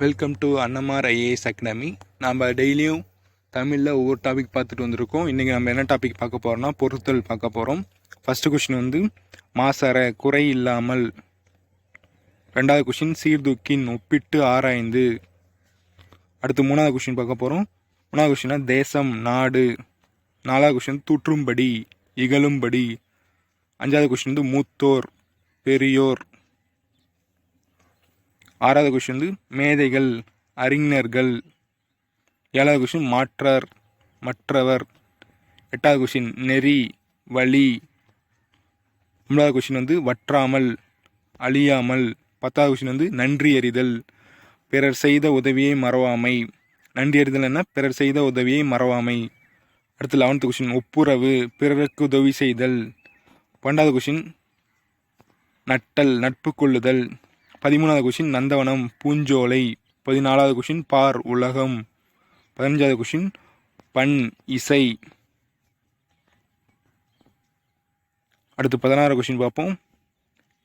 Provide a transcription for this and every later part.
Welcome to Annamar IAS academy நம்ம டெய்லியும் தமிழில் ஒவ்வொரு டாபிக் பார்த்துட்டு வந்திருக்கோம். இன்றைக்கி நம்ம என்ன டாபிக் பார்க்க போகிறோம்னா பொருத்தல் பார்க்க போகிறோம் ஃபஸ்ட்டு கொஷின் வந்து மாசற குறை இல்லாமல். ரெண்டாவது கொஷின் சீர்தூக்கின் ஒப்பிட்டு ஆராய்ந்து. அடுத்து மூணாவது கொஷின் பார்க்க போகிறோம் மூணாவது கொஷினா தேசம் நாடு. நாலாவது கொஷின் தூற்றும்படி இகழும்படி. அஞ்சாவது கொஷின் வந்து மூத்தோர் பெரியோர். ஆறாவது கொஷின் வந்து மேதைகள் அறிஞர்கள். ஏழாவது கொஷின் மாற்றார் மற்றவர். எட்டாவது கொஷின் நெறி வழி. ஒன்பதாவது கொஷின் வந்து வற்றாமல் அழியாமல். பத்தாவது கொஷின் வந்து நன்றி அறிதல் பிறர் செய்த உதவியை மறவாமை. நன்றி அறிதல் என்ன? பிறர் செய்த உதவியை மறவாமை. அடுத்து லெவன்த்து கொஷின் ஒப்புரவு. பிறருக்கு உதவி செய்தல். பன்னெண்டாவது கொஷின் நட்டல் நட்பு கொள்ளுதல். பதிமூணாவது கொஷின் நந்தவனம் பூஞ்சோலை. பதினாலாவது கொஷின் பார் உலகம். பதினஞ்சாவது கொஷின் பண் இசை. அடுத்து பதினாறு கொஷின் பார்ப்போம்.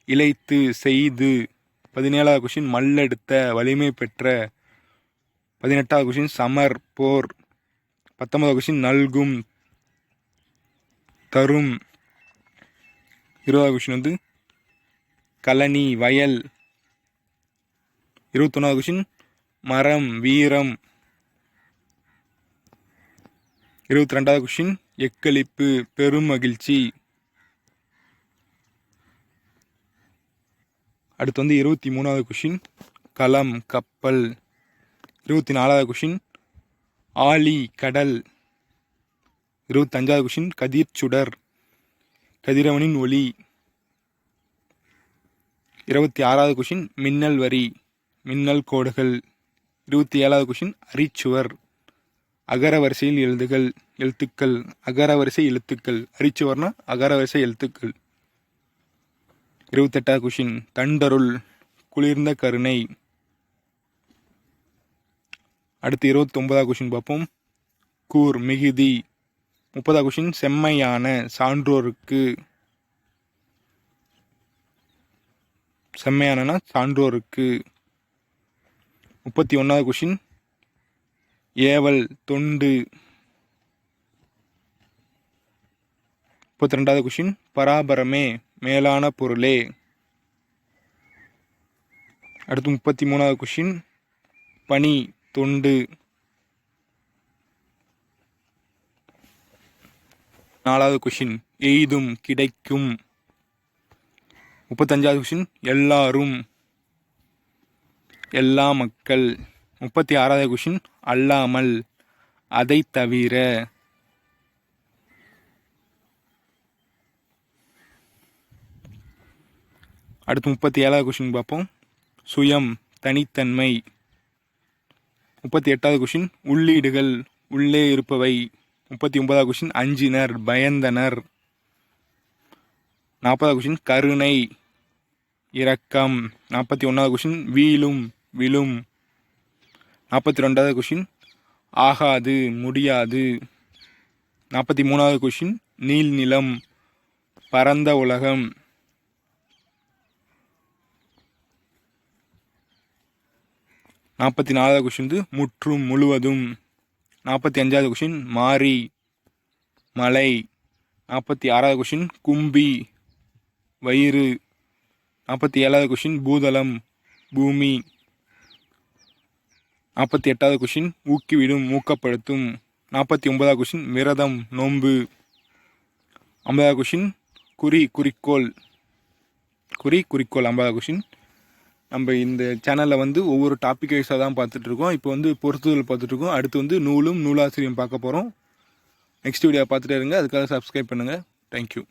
இழைத்து செய்து. பதினேழாவது கொஷின் மல்லெடுத்த வலிமை பெற்ற. பதினெட்டாவது கொஷின் சமர் போர். பத்தொன்பதாவது கொஷின் நல்கும் தரும். இருபதாவது கொஷின் வந்து கலனி வயல். இருபத்தொன்னாவது கொஷின் மரம் வீரம். இருபத்தி ரெண்டாவது கொஷின் எக்களிப்பு பெரும் மகிழ்ச்சி. அடுத்து வந்து இருபத்தி மூணாவது கொஷின் களம் கப்பல். இருபத்தி நாலாவது கொஷின் ஆலி கடல். இருபத்தஞ்சாவது கொஷின் கதிர் சுடர். கதிரவனின் ஒளி. இருபத்தி ஆறாவது கொஷின் மின்னல் வரி. மின்னல் கோடுகள். இருபத்தி ஏழாவது கொஷின் அரிச்சுவர். அகர வரிசையில் எழுதுகள் எழுத்துக்கள். அகர வரிசை எழுத்துக்கள். அரிச்சுவர்னா அகர வரிசை எழுத்துக்கள். இருபத்தெட்டாவது கொஷின் தண்டருள் குளிர்ந்த கருணை. அடுத்து இருபத்தொன்பதாவது கொஷின் பார்ப்போம். கூர் மிகுதி. முப்பதாவது கொஷின் செம்மையான சான்றோருக்கு. செம்மையானனா சான்றோருக்கு. முப்பத்தி ஒன்றாவது கொஷின் ஏவல் தொண்டு. முப்பத்தி ரெண்டாவது கொஷின் பராபரமே மேலான பொருளே. அடுத்து முப்பத்தி மூணாவது கொஷின் பனி தொண்டு. நாலாவது கொஷின் எய்தும் கிடைக்கும். முப்பத்தஞ்சாவது கொஷின் எல்லாரும். எல்லா மக்கள். முப்பத்தி ஆறாவது கொஷின் அல்லாமல் அதை தவிர. அடுத்து முப்பத்தி ஏழாவது கொஷின் பார்ப்போம். சுயம் தனித்தன்மை. முப்பத்தி எட்டாவது கொஷின் உள்ளீடுகள் உள்ளே இருப்பவை. முப்பத்தி ஒன்பதாவது கொஷின் அஞ்சினர் பயந்தனர். நாற்பதாவது கொஷின் கருணை இரக்கம். நாற்பத்தி ஒன்றாவது கொஷின் வீழும். விழும். நாற்பத்தி ரெண்டாவது கொஷின் ஆகாது முடியாது. நாற்பத்தி மூணாவது கொஷின் நீல் நிலம் பரந்த உலகம். நாற்பத்தி நாலாவது கொஷின் வந்து முற்றும் முழுவதும். நாற்பத்தி அஞ்சாவது கொஷின் மாறி மலை. நாற்பத்தி ஆறாவது கொஷின் கும்பி வயிறு. நாற்பத்தி ஏழாவது கொஷின் பூதளம் பூமி. நாற்பத்தி எட்டாவது கொஷின் ஊக்கிவிடும் ஊக்கப்படுத்தும். நாற்பத்தி ஒன்பதாவது கொஷின் விரதம் நோன்பு. ஐம்பதாவது கொஷின் குறி குறிக்கோள். குறி குறிக்கோள் ஐம்பதாவது கொஷின் நம்ம இந்த சேனலில் வந்து ஒவ்வொரு டாபிக் வைஸாக தான் பார்த்துட்ருக்கோம் இப்போ வந்து பொறுத்துதல் பார்த்துட்ருக்கோம் அடுத்து வந்து நூலும் நூலாசிரியம் பார்க்க போகிறோம் நெக்ஸ்ட் வீடியோ பார்த்துட்டே இருங்க. அதுக்காக சப்ஸ்கிரைப் பண்ணுங்கள் தேங்க்யூ